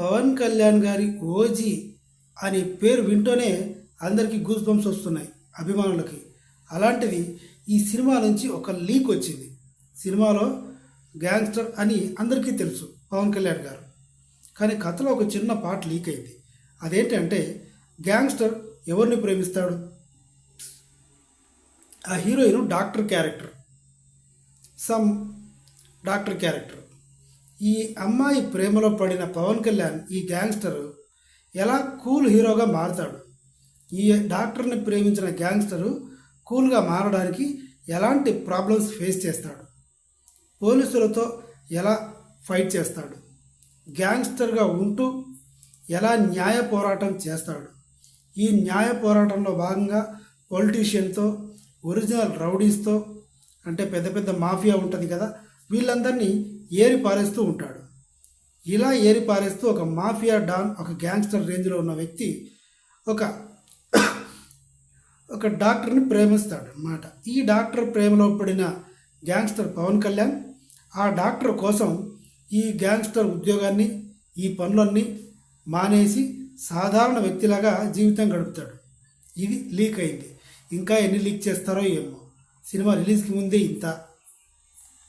పవన్ కళ్యాణ్ గారి ఓజీ అనే పేరు వింటూనే అందరికీ గూస్ బంప్స్ వస్తున్నాయి అభిమానులకి. అలాంటిది ఈ సినిమా నుంచి ఒక లీక్ వచ్చింది. సినిమాలో గ్యాంగ్స్టర్ అని అందరికీ తెలుసు పవన్ కళ్యాణ్ గారు. కానీ కథలో ఒక చిన్న పార్ట్ లీక్ అయింది. అదేంటంటే గ్యాంగ్స్టర్ ఎవరిని ప్రేమిస్తాడు? ఆ heroine doctor character. Some doctor character. ఈ అమ్మాయి ప్రేమలో పడిన పవన్ కళ్యాణ్ ఈ గ్యాంగ్స్టర్ ఎలా కూల్ హీరోగా మారుతాడు? ఈ డాక్టర్ని ప్రేమించిన గ్యాంగ్స్టరు కూల్గా మారడానికి ఎలాంటి ప్రాబ్లమ్స్ ఫేస్ చేస్తాడు? పోలీసులతో ఎలా ఫైట్ చేస్తాడు? గ్యాంగ్స్టర్గా ఉంటూ ఎలా న్యాయ పోరాటం చేస్తాడు? ఈ న్యాయ పోరాటంలో భాగంగా పొలిటీషియన్తో ఒరిజినల్ రౌడీస్తో అంటే పెద్ద పెద్ద మాఫియా ఉంటుంది కదా వీళ్ళందరినీ ఏరి పారేస్తూ ఉంటాడు. ఇలా ఏరి పారేస్తూ ఒక మాఫియా డాన్ ఒక గ్యాంగ్స్టర్ రేంజ్లో ఉన్న వ్యక్తి ఒక ఒక డాక్టర్ని ప్రేమిస్తాడు అన్నమాట. ఈ డాక్టర్ ప్రేమలో పడిన గ్యాంగ్స్టర్ పవన్ కళ్యాణ్ ఆ డాక్టర్ కోసం ఈ గ్యాంగ్స్టర్ ఉద్యోగాన్ని ఈ పనులన్నీ మానేసి సాధారణ వ్యక్తిలాగా జీవితం గడుపుతాడు. ఇది లీక్ అయింది. ఇంకా ఎన్ని లీక్ చేస్తారో ఏమో. సినిమా రిలీజ్కి ముందే ఇంత.